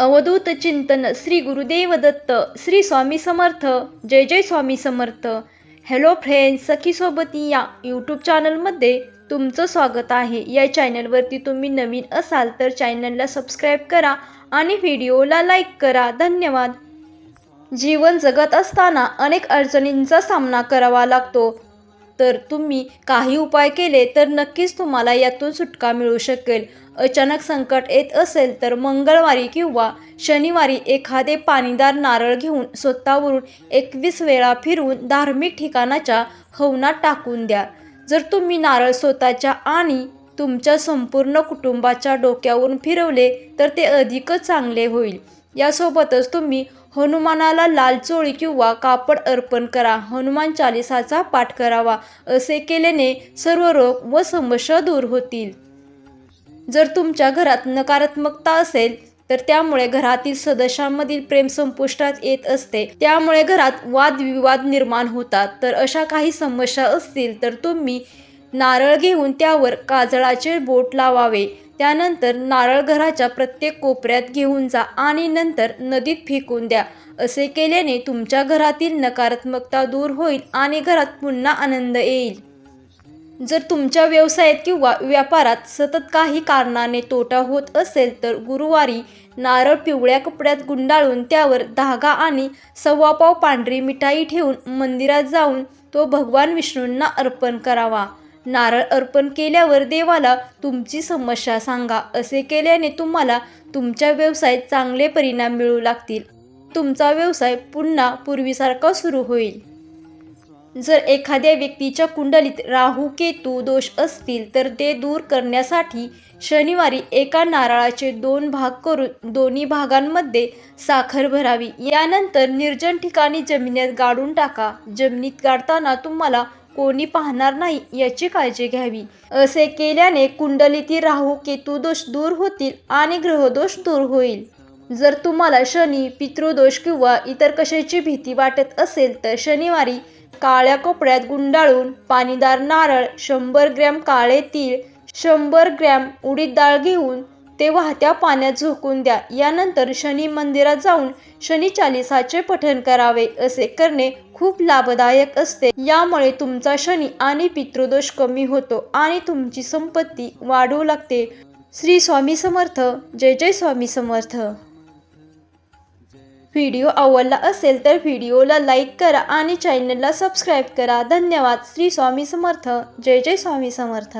अवधूत चिंतन श्री गुरुदेव दत्त श्री स्वामी समर्थ जय जय स्वामी समर्थ. हॅलो फ्रेंड्स सखीसोबती या यूट्यूब चॅनलमध्ये तुमचं स्वागत आहे. या चॅनलवरती तुम्ही नवीन असाल तर चॅनलला सबस्क्राईब करा आणि व्हिडिओला लाईक करा. धन्यवाद. जीवन जगत असताना अनेक अडचणींचा सामना करावा लागतो. तर तुम्ही काही उपाय केले तर नक्कीच तुम्हाला यातून सुटका मिळू शकेल. अचानक संकट येत असेल तर मंगळवारी किंवा शनिवारी एखादे पाणीदार नारळ घेऊन स्वतःवरून एकवीस वेळा फिरवून धार्मिक ठिकाणाच्या हवनात टाकून द्या. जर तुम्ही नारळ स्वतःच्या आणि तुमच्या संपूर्ण कुटुंबाच्या डोक्यावरून फिरवले तर ते अधिकच चांगले होईल. यासोबतच तुम्ही हनुमानाला लाल चोळी किंवा कापड अर्पण करा हनुमान चालिसाचा पाठ करावा असे केल्याने सर्व रोग व समस्या दूर होतील. जर तुमच्या घरात नकारात्मकता असेल तर त्यामुळे घरातील सदस्यांमधील प्रेम संपुष्टात येत असते. त्यामुळे घरात वादविवाद निर्माण होतात. तर अशा काही समस्या असतील तर तुम्ही नारळ घेऊन त्यावर काजळाचे बोट लावावे. त्यानंतर नारळ घराच्या प्रत्येक कोपऱ्यात घेऊन जा आणि नंतर नदीत फेकून द्या. असे केल्याने तुमच्या घरातील नकारात्मकता दूर होईल आणि घरात पुन्हा आनंद येईल. जर तुमच्या व्यवसायात किंवा व्यापारात सतत काही कारणाने तोटा होत असेल तर गुरुवारी नारळ पिवळ्या कपड्यात गुंडाळून त्यावर धागा आणि सव्वापाव पांढरी मिठाई ठेवून मंदिरात जाऊन तो भगवान विष्णूंना अर्पण करावा. नारळ अर्पण केल्यावर देवाला तुमची समस्या सांगा. असे केल्याने तुम्हाला तुमच्या व्यवसायात चांगले परिणाम मिळू लागतील. तुमचा व्यवसाय पुन्हा पूर्वीसारखा सुरू होईल. जर एखाद्या व्यक्तीच्या कुंडलीत राहू केतू दोष असतील तर ते दूर करण्यासाठी शनिवारी एका नारळाचे दोन भाग करून दोन्ही भागांमध्ये साखर भरावी. यानंतर निर्जन ठिकाणी जमिनीत गाडून टाका. जमिनीत गाडताना तुम्हाला कोणी पाहणार नाही याची काळजी घ्यावी. असे केल्याने कुंडलीतील राहू केतू दोष दूर होतील आणि ग्रहदोष दूर होईल. जर तुम्हाला शनी पितृदोष किंवा इतर कशाची भीती वाटत असेल तर शनिवारी काळ्या कपड्यात गुंडाळून पाणीदार नारळ शंभर ग्रॅम काळे तीळ शंभर ग्रॅम उडीद डाळ घेऊन ते वाहत्या पाण्यात झोकून द्या. यानंतर शनी मंदिरात जाऊन शनी चालिसाचे पठण करावे असे करणे खूप लाभदायक असते. यामुळे तुमचा शनी आणि पितृदोष कमी होतो आणि तुमची संपत्ती वाढू लागते. श्री स्वामी समर्थ. जय जय स्वामी समर्थ. व्हिडिओ आवडला असेल तर व्हिडिओला लाईक करा आणि चॅनलला सबस्क्राईब करा. धन्यवाद. श्री स्वामी समर्थ. जय जय स्वामी समर्थ.